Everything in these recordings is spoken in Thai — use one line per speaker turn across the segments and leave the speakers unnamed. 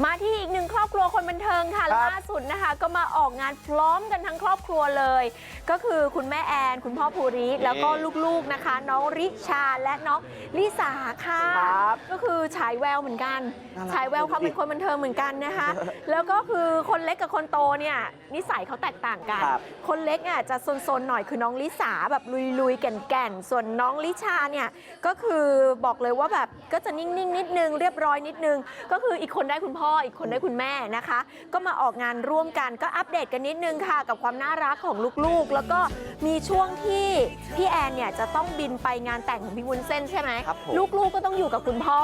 มาที่ อีกหนึ่งครอบครัวคนบันเทิงค่ะ
ครับ
ล่าสุดนะคะ ก็มาออกงานพร้อมกันทั้งครอบครัวเลย ก็คือคุณแม่แอนคุณพ่อภูริแล้วก็ลูกๆนะคะ น้องริชาและน้องลิสาค่ะ
ครับ
ก็คือฉายแววเหมือนกัน
น่ารัก
ฉายแววความเป็นคนบันเทิงเหมือนกันนะคะ แล้วก็คือคนเล็กกับคนโตเนี่ยนิสัยเขาแตกต่างกัน
ครับ
คนเล็กอะจะซนๆหน่อยคือน้องลิสาแบบลุยๆแก่นๆส่วนน้องลิชาเนี่ยก็คือบอกเลยว่าแบบก็จะนิ่งๆนิดนึงเรียบร้อยนิดนึง ก็คืออีกคนได้คุณพ่ออีกคนได้คุณแม่นะคะ ก็มาออกงานร่วมกันก็อัปเดตกันนิดนึงค่ะ กับความน่ารักของลูกๆ แล้วก็มีช่วงที่พี่แอนเนี่ยจะต้องบินไปงานแต่งของพี่วุ้นเส้นใช่ไหม
ครับผม
ลูกๆก็ต้องอยู่กับคุณพ่อ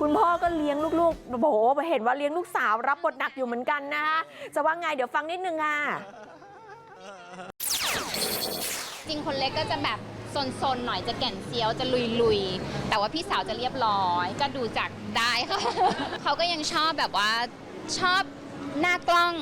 คุณพ่อก็เลี้ยงลูกๆโอ้โหเห็นว่าเลี้ยงลูกสาวรับบทหนักอยู่เหมือนกันนะคะจะว่าไงเดี๋ยวฟังนิดนึงอะ
จริงคนเล็กก็จะแบบซนๆหน่อยจะแก่นเซียวจะลุยๆ แต่ว่าพี่สาวจะเรียบร้อย ก็ดูจากได้ค่ะ เขาก็ยังชอบแบบว่า ชอบหน้ากล้อง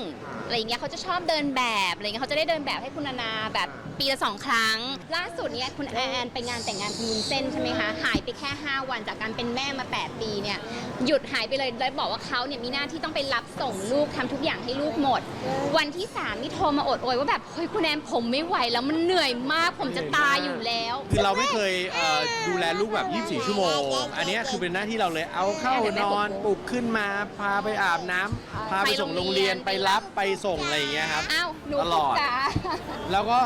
อะไรอย่างเงี้ยเขาจะชอบเดินแบบอะไรเงี้ยเขาจะได้เดินแบบให้คุณนานาแบบ ปีละสองครั้ง ล่าสุดเนี้ยคุณแอนไปงานแต่งงานคุณวุ้นเส้นใช่ไหมคะหายไปแค่ 5 วันจากการเป็นแม่มา 8 ปีเนี่ยหยุดหายไปเลยแล้วบอกว่าเขาเนี่ยมีหน้าที่ต้องไปรับส่งลูกทำทุกอย่างให้ลูกหมด วันที่สามนี่โทรมาอดโอยว่าแบบเฮ้ยคุณแอนผมไม่ไหวแล้วมันเหนื่อยมากผมจะตายอยู่แล้ว
คือเราไม่เคยเอ่อดูแลลูกแบบ 24 ชั่วโมง อันเนี้ยคือเป็นหน้าที่เราเลยเอาเข้านอนปลุกขึ้นมาพาไปอาบน้ำพาไปส่งโรงเรียนไปรับไปส่งอะไรอย่างเงี้ยครับ
อ้าวหนู
ตลอด
จ๋า
แล้วก็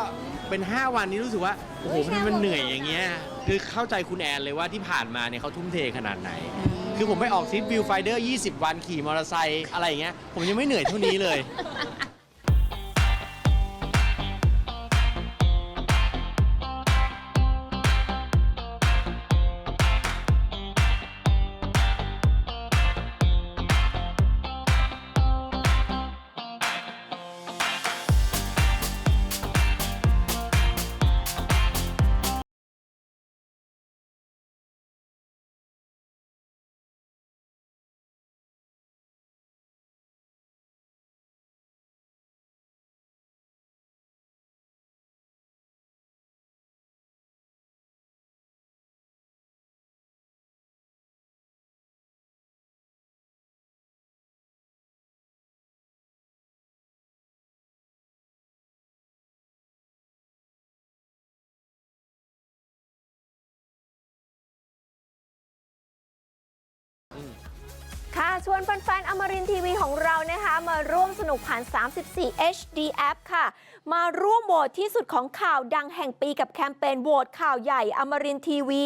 เป็น 5 วันนี้รู้สึกว่าโอ้โหมันมันเหนื่อยอย่างเงี้ยคือเข้าใจคุณแอนเลยว่าที่ผ่านมาเนี่ยเขาทุ่มเทขนาดไหน คือผมไปออกทริปวิวไฟเดอร์ 20 วันขี่มอเตอร์ไซค์อะไรอย่างเงี้ยผมยังไม่เหนื่อยเท่านี้เลย
ชวนแฟนๆอมรินทีวีของเรานะคะ มาร่วมสนุกผ่าน 34 HD App ค่ะ มาร่วมโหวตที่สุดของข่าวดังแห่งปีกับแคมเปญโหวตข่าวใหญ่อมรินทีวี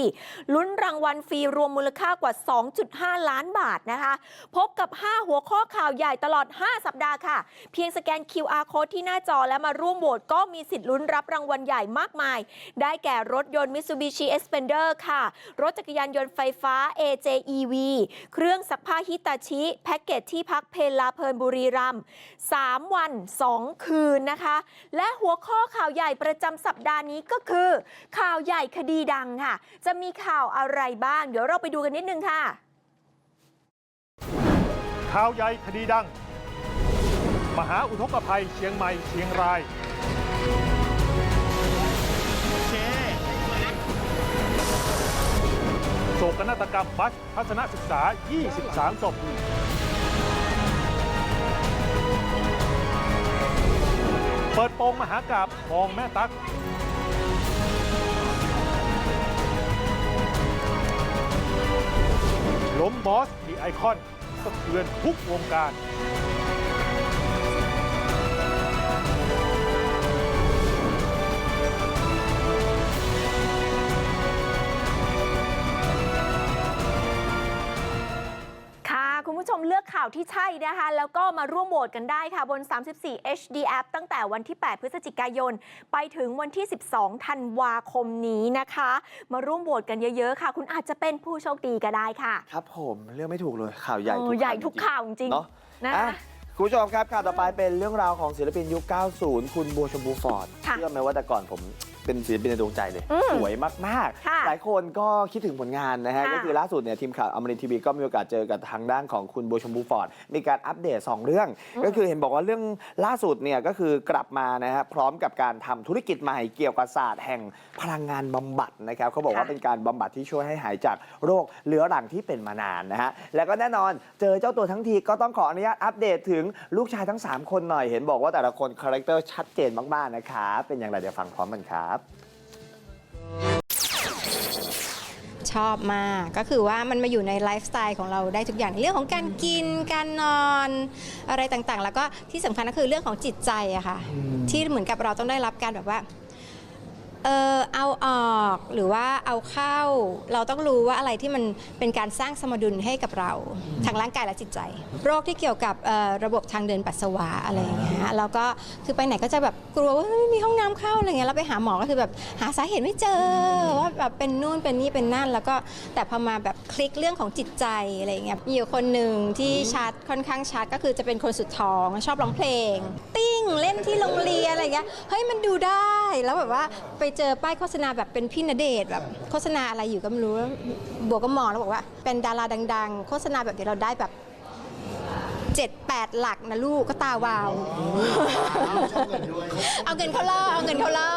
ลุ้นรางวัลฟรีรวมมูลค่ากว่า 2.5 ล้านบาทนะคะ พบกับ 5 หัวข้อข่าวใหญ่ตลอด 5 สัปดาห์ค่ะ เพียงสแกน QR code ที่หน้าจอและมาร่วมโหวตก็มีสิทธิ์ลุ้นรับรางวัลใหญ่มากมาย ได้แก่รถยนต์ Mitsubishi Xpander ค่ะ รถจักรยานยนต์ไฟฟ้า AJEV เครื่องซักผ้าฮิตาชิแพ็กเกจที่พักเพลาเพลินบุรีรัมย์3วัน 2 คืนนะคะ และหัวข้อข่าวใหญ่ประจำสัปดาห์นี้ก็คือ ข่าวใหญ่คดีดังค่ะ จะมีข่าวอะไรบ้าง เดี๋ยวเราไปดูกันนิดนึงค่ะ
ข่าวใหญ่คดีดัง มหาอุทกภัยเชียงใหม่เชียงราย โศกนาฏกรรมบัสทัศนศึกษา 23 ศพ เปิดโปงมหากราบมองแม่ตัก ล้มบอสทีไอคอนสะเทือนทุกวงการ
ผู้ชมเลือกข่าวที่ใช่นะคะ แล้วก็มาร่วมโหวตกันได้ค่ะบน 34 HD App ตั้งแต่วันที่ 8 พฤศจิกายน ไปถึงวันที่ 12 ธันวาคมนี้นะคะ มาร่วมโหวตกันเยอะๆ ค่ะ คุณอาจจะเป็นผู้โชคดีก็ได้ค่ะ
ครับผมเรื่องไม่ถูกเลยข่าวใหญ่
เอ
ทุ
อกใหญ่ทุก
จริง
ข่าวจริง
เนาะ
ๆนะ
อะ
คะ
คุณผู้ชมครับข่าวต่อไปเป็นเรื่องราวของศิลปินยุค 90 คุณบัวชมพูฟอร์ด
ค่ะ
เชื่อไหมว่าแต่ก่อนผม เป็นศิลปินในดวงใจเลย
อืม
สวยมาก
ค่ะ
ๆ หลายคนก็คิดถึงผลงานนะฮะ
ค่ะ
ก็คือล่าสุดเนี่ยทีมข่าวอมรินทีวีก็มีโอกาสเจอกับทางด้านของคุณโบวชมพูฟอร์ด มีการอัปเดต 2 เรื่อง ก็คือเห็นบอกว่าเรื่องล่าสุดเนี่ยก็คือกลับมานะฮะพร้อมกับการทำธุรกิจใหม่เกี่ยวกับศาสตร์แห่งพลังงานบำบัดนะครับเขาบอกว่า
ค่ะ
เป็นการบำบัดที่ช่วยให้หายจากโรคเรื้อรังที่เป็นมานานนะฮะแล้วก็แน่นอนเจอเจ้าตัวทั้งทีก็ต้องขออนุญาตอัปเดตถึงลูกชายทั้ง3คนหน่อยเห็นบอกว่าแต่ละคนคาแรคเตอร์ชัดเจนมากๆนะครับเป็นอย่างไรเดี๋ยวฟังพร้อมกันครับ
ชอบมากก็คือว่ามันมาอยู่ในไลฟ์สไตล์ของเราได้ทุกอย่างในเรื่องของการกินการนอนอะไรต่างๆ แล้วก็ที่สำคัญก็คือเรื่องของจิตใจอะค่ะ ที่เหมือนกับเราต้องได้รับการแบบว่า เออเอาออกหรือว่าเอาเข้า เราต้องรู้ว่าอะไรที่มันเป็นการสร้างสมดุลให้กับเราทางร่างกายและจิตใจ โรคที่เกี่ยวกับเอ่อระบบทางเดินปัสสาวะอะไรอย่างเงี้ยแล้วก็คือไปไหนก็จะแบบกลัวว่าไม่มีห้องน้ำเข้าอะไรเงี้ยแล้วไปหาหมอก็คือแบบหาสาเหตุไม่เจอว่าแบบเป็นนู่นเป็นนี่เป็นนั่น แล้วก็แต่พอมาแบบคลิกเรื่องของจิตใจอะไรเงี้ยมีอยู่คนหนึ่งที่ชัดค่อนข้างชัดก็คือจะเป็นคนสุดท้องชอบร้องเพลง ติ้งเล่นที่โรงเรียนอะไรเงี้ยเฮ้ยมันดูได้แล้วแบบว่าไปเจอป้ายโฆษณาแบบเป็นพี่ณเดชน์แบบโฆษณาอะไรอยู่ก็ไม่รู้แล้วบวกก็มองแล้วบอกว่า เป็นดาราดัง ๆ โฆษณาแบบเดี๋ยวเราได้แบบเจ็ดแปดหลักนะลูกก็ตาวาว เอาเงินเขาล่อเอาเงินเขาล่อ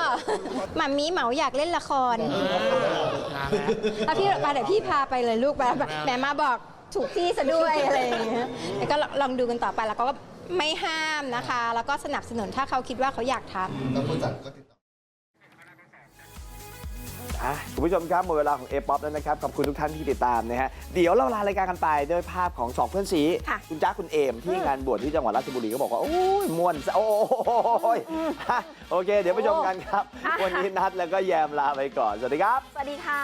หมามีเหมาอยากเล่นละครถ้าพี่มาเดี๋ยวพี่พาไปเลยลูกไปแหมมาบอกถูกที่ซะด้วยอะไรอย่างเงี้ยแล้วก็ลองดูกันต่อไปแล้วก็ไม่ห้ามนะคะ แล้วก็สนับสนุนถ้าเขาคิดว่าเขาอยากทำ
อะคุณผู้ชมครับหมดเวลาของ a อ o p แล้วนะครับ ขอบคุณทุกท่านที่ติดตามนะฮะ เดี๋ยวเราลารายการกันไปด้วยภาพของสองเพื่อนซี
ค่ะ
คุณจ้าคุณเอมที่งานบวชที่จังหวัดราชบุรีก็บอกว่า โอ้ยม่วนโอ้ยฮะโอเค เดี๋ยวไปชมกันครับ วันนี้นัดแล้วก็แยมลาไปก่อน สวัสดีครับ
สวัสดีค่ะ